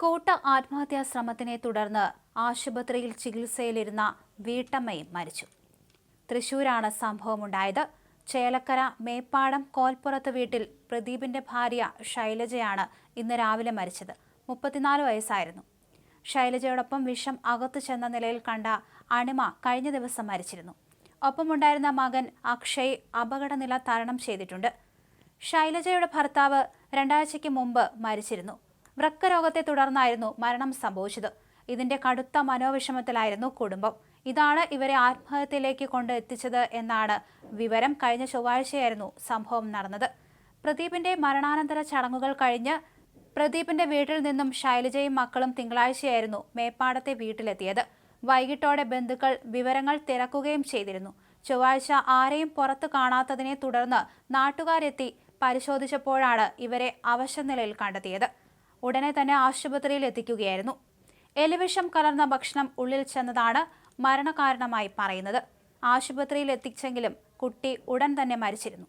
കൂട്ട ആത്മഹത്യാ ശ്രമത്തിനെ തുടർന്ന് ആശുപത്രിയിൽ ചികിത്സയിലിരുന്ന വീട്ടമ്മയും മരിച്ചു. തൃശൂരാണ് സംഭവമുണ്ടായത്. ചേലക്കര മേപ്പാടം കോൽപ്പുറത്ത് വീട്ടിൽ പ്രദീപിന്റെ ഭാര്യ ശൈലജയാണ് ഇന്ന് രാവിലെ മരിച്ചത്. മുപ്പത്തിനാല് വയസ്സായിരുന്നു. ശൈലജയോടൊപ്പം വിഷം അകത്തു ചെന്ന നിലയിൽ കണ്ട അണിമ കഴിഞ്ഞ ദിവസം മരിച്ചിരുന്നു. ഒപ്പമുണ്ടായിരുന്ന മകൻ അക്ഷയ് അപകടനില തരണം ചെയ്തിട്ടുണ്ട്. ശൈലജയുടെ ഭർത്താവ് രണ്ടാഴ്ചയ്ക്ക് മുമ്പ് മരിച്ചിരുന്നു. വൃക്കരോഗത്തെ തുടർന്നായിരുന്നു മരണം സംഭവിച്ചത്. ഇതിന്റെ കടുത്ത മനോവിഷമത്തിലായിരുന്നു കുടുംബം. ഇതാണ് ഇവരെ ആത്മഹത്യയിലേക്ക് കൊണ്ട് എത്തിച്ചത് എന്നാണ് വിവരം കഴിഞ്ഞ ചൊവ്വാഴ്ചയായിരുന്നു സംഭവം നടന്നത്. പ്രദീപിന്റെ മരണാനന്തര ചടങ്ങുകൾ കഴിഞ്ഞ് പ്രദീപിന്റെ വീട്ടിൽ നിന്നും ശൈലജയും മക്കളും തിങ്കളാഴ്ചയായിരുന്നു മേപ്പാടത്തെ വീട്ടിലെത്തിയത്. വൈകിട്ടോടെ ബന്ധുക്കൾ വിവരങ്ങൾ തിരക്കുകയും ചെയ്തിരുന്നു. ചൊവ്വാഴ്ച ആരെയും പുറത്തു കാണാത്തതിനെ തുടർന്ന് നാട്ടുകാരെത്തി പരിശോധിച്ചപ്പോഴാണ് ഇവരെ അവശനിലയിൽ കണ്ടെത്തിയത്. ഉടനെ തന്നെ ആശുപത്രിയിൽ എത്തിക്കുകയായിരുന്നു. എലിവിഷം കലർന്ന ഭക്ഷണം ഉള്ളിൽ ചെന്നതാണ് മരണകാരണമായി പറയുന്നത്. ആശുപത്രിയിൽ എത്തിച്ചെങ്കിലും കുട്ടി ഉടൻ തന്നെ മരിച്ചിരുന്നു.